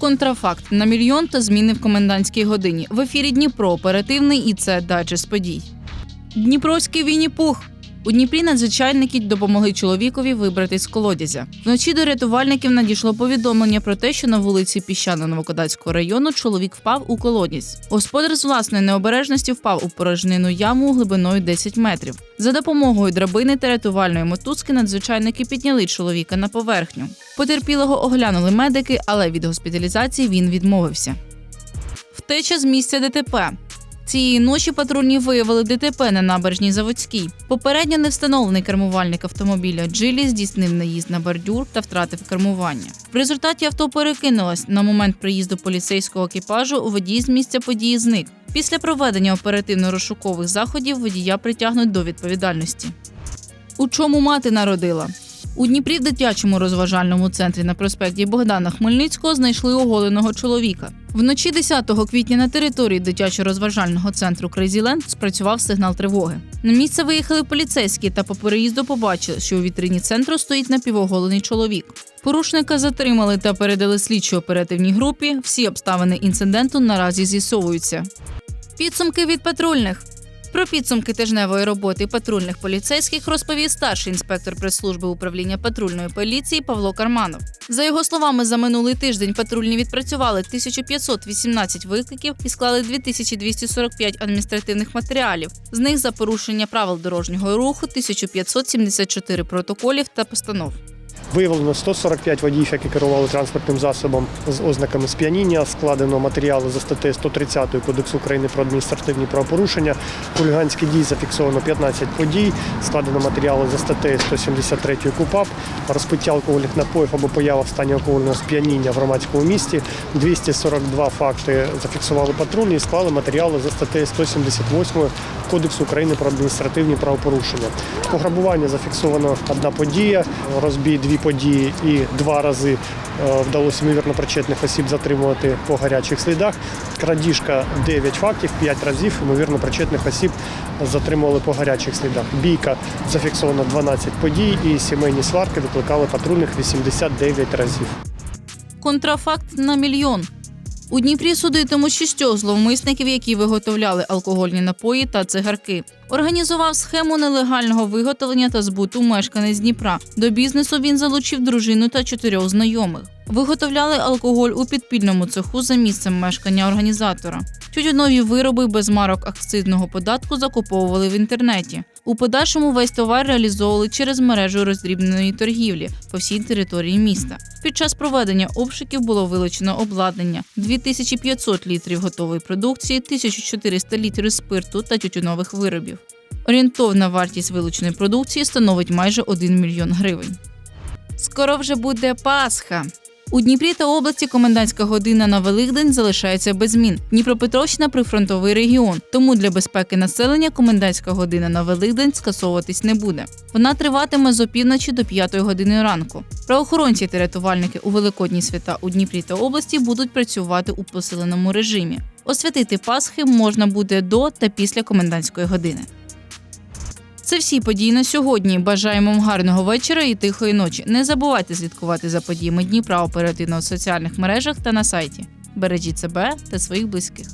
Контрафакт на мільйон та зміни в комендантській годині. В ефірі Дніпро оперативний і це дайджест подій. Дніпровський Вінні Пух. У Дніпрі надзвичайники допомогли чоловікові вибратись з колодязя. Вночі до рятувальників надійшло повідомлення про те, що на вулиці Піщано Новокодацького району чоловік впав у колодязь. Господар з власної необережності впав у порожнину яму глибиною 10 метрів. За допомогою драбини та рятувальної мотузки надзвичайники підняли чоловіка на поверхню. Потерпілого оглянули медики, але від госпіталізації він відмовився. Втеча з місця ДТП. Цієї ночі патрульні виявили ДТП на набережній Заводській. Попередньо невстановлений кермувальник автомобіля Джилі здійснив наїзд на бордюр та втратив кермування. В результаті авто перекинулось. На момент приїзду поліцейського екіпажу водій з місця події зник. Після проведення оперативно-розшукових заходів водія притягнуть до відповідальності. У чому мати народила? У Дніпрі в дитячому розважальному центрі на проспекті Богдана Хмельницького знайшли оголеного чоловіка. Вночі 10 квітня на території дитячо-розважального центру Крейзіленд спрацював сигнал тривоги. На місце виїхали поліцейські та по переїзду побачили, що у вітрині центру стоїть напівоголений чоловік. Порушника затримали та передали слідчо оперативній групі. Всі обставини інциденту наразі з'ясовуються. Підсумки від патрульних. Про підсумки тижневої роботи патрульних поліцейських розповів старший інспектор прес-служби управління патрульної поліції Павло Карманов. За його словами, за минулий тиждень патрульні відпрацювали 1518 викликів і склали 2245 адміністративних матеріалів. З них за порушення правил дорожнього руху 1574 протоколів та постанов. Виявлено 145 водіїв, які керували транспортним засобом з ознаками сп'яніння. Складено матеріали за статтею 130 Кодексу України про адміністративні правопорушення. Хуліганські дії зафіксовано 15 подій. Складено матеріали за статтею 173 КУПАП. Розпиття алкогольних напоїв або поява в стані алкогольного сп'яніння в громадському місті. 242 факти зафіксували патрульні і склали матеріали за статтею 178 Кодексу України про адміністративні правопорушення. Пограбування зафіксовано одна подія, розбій дві події і два рази е, вдалося ймовірно причетних осіб затримувати по гарячих слідах. Крадіжка 9 фактів, 5 разів ймовірно причетних осіб затримували по гарячих слідах. Бійка зафіксовано 12 подій і сімейні сварки викликали патрульних 89 разів. Контрафакт на мільйон. У Дніпрі судитимуть шістьох зловмисників, які виготовляли алкогольні напої та цигарки. Організував схему нелегального виготовлення та збуту мешканець Дніпра. До бізнесу він залучив дружину та чотирьох знайомих. Виготовляли алкоголь у підпільному цеху за місцем мешкання організатора. Тютюнові вироби без марок акцизного податку закуповували в інтернеті. У подальшому весь товар реалізовували через мережу роздрібненої торгівлі по всій території міста. Під час проведення обшуків було вилучено обладнання 2500 літрів готової продукції, 1400 літрів спирту та тютюнових виробів. Орієнтовна вартість вилученої продукції становить майже 1 мільйон гривень. Скоро вже буде Пасха. У Дніпрі та області комендантська година на Великдень залишається без змін. Дніпропетровщина прифронтовий регіон, тому для безпеки населення комендантська година на Великдень скасовуватись не буде. Вона триватиме з опівночі до 5 години ранку. Правоохоронці та рятувальники у великодні свята у Дніпрі та області будуть працювати у посиленому режимі. Освятити Пасхи можна буде до та після комендантської години. Це всі події на сьогодні. Бажаємо вам гарного вечора і тихої ночі. Не забувайте слідкувати за подіями Дніпра оперативно в соціальних мережах та на сайті. Бережіть себе та своїх близьких.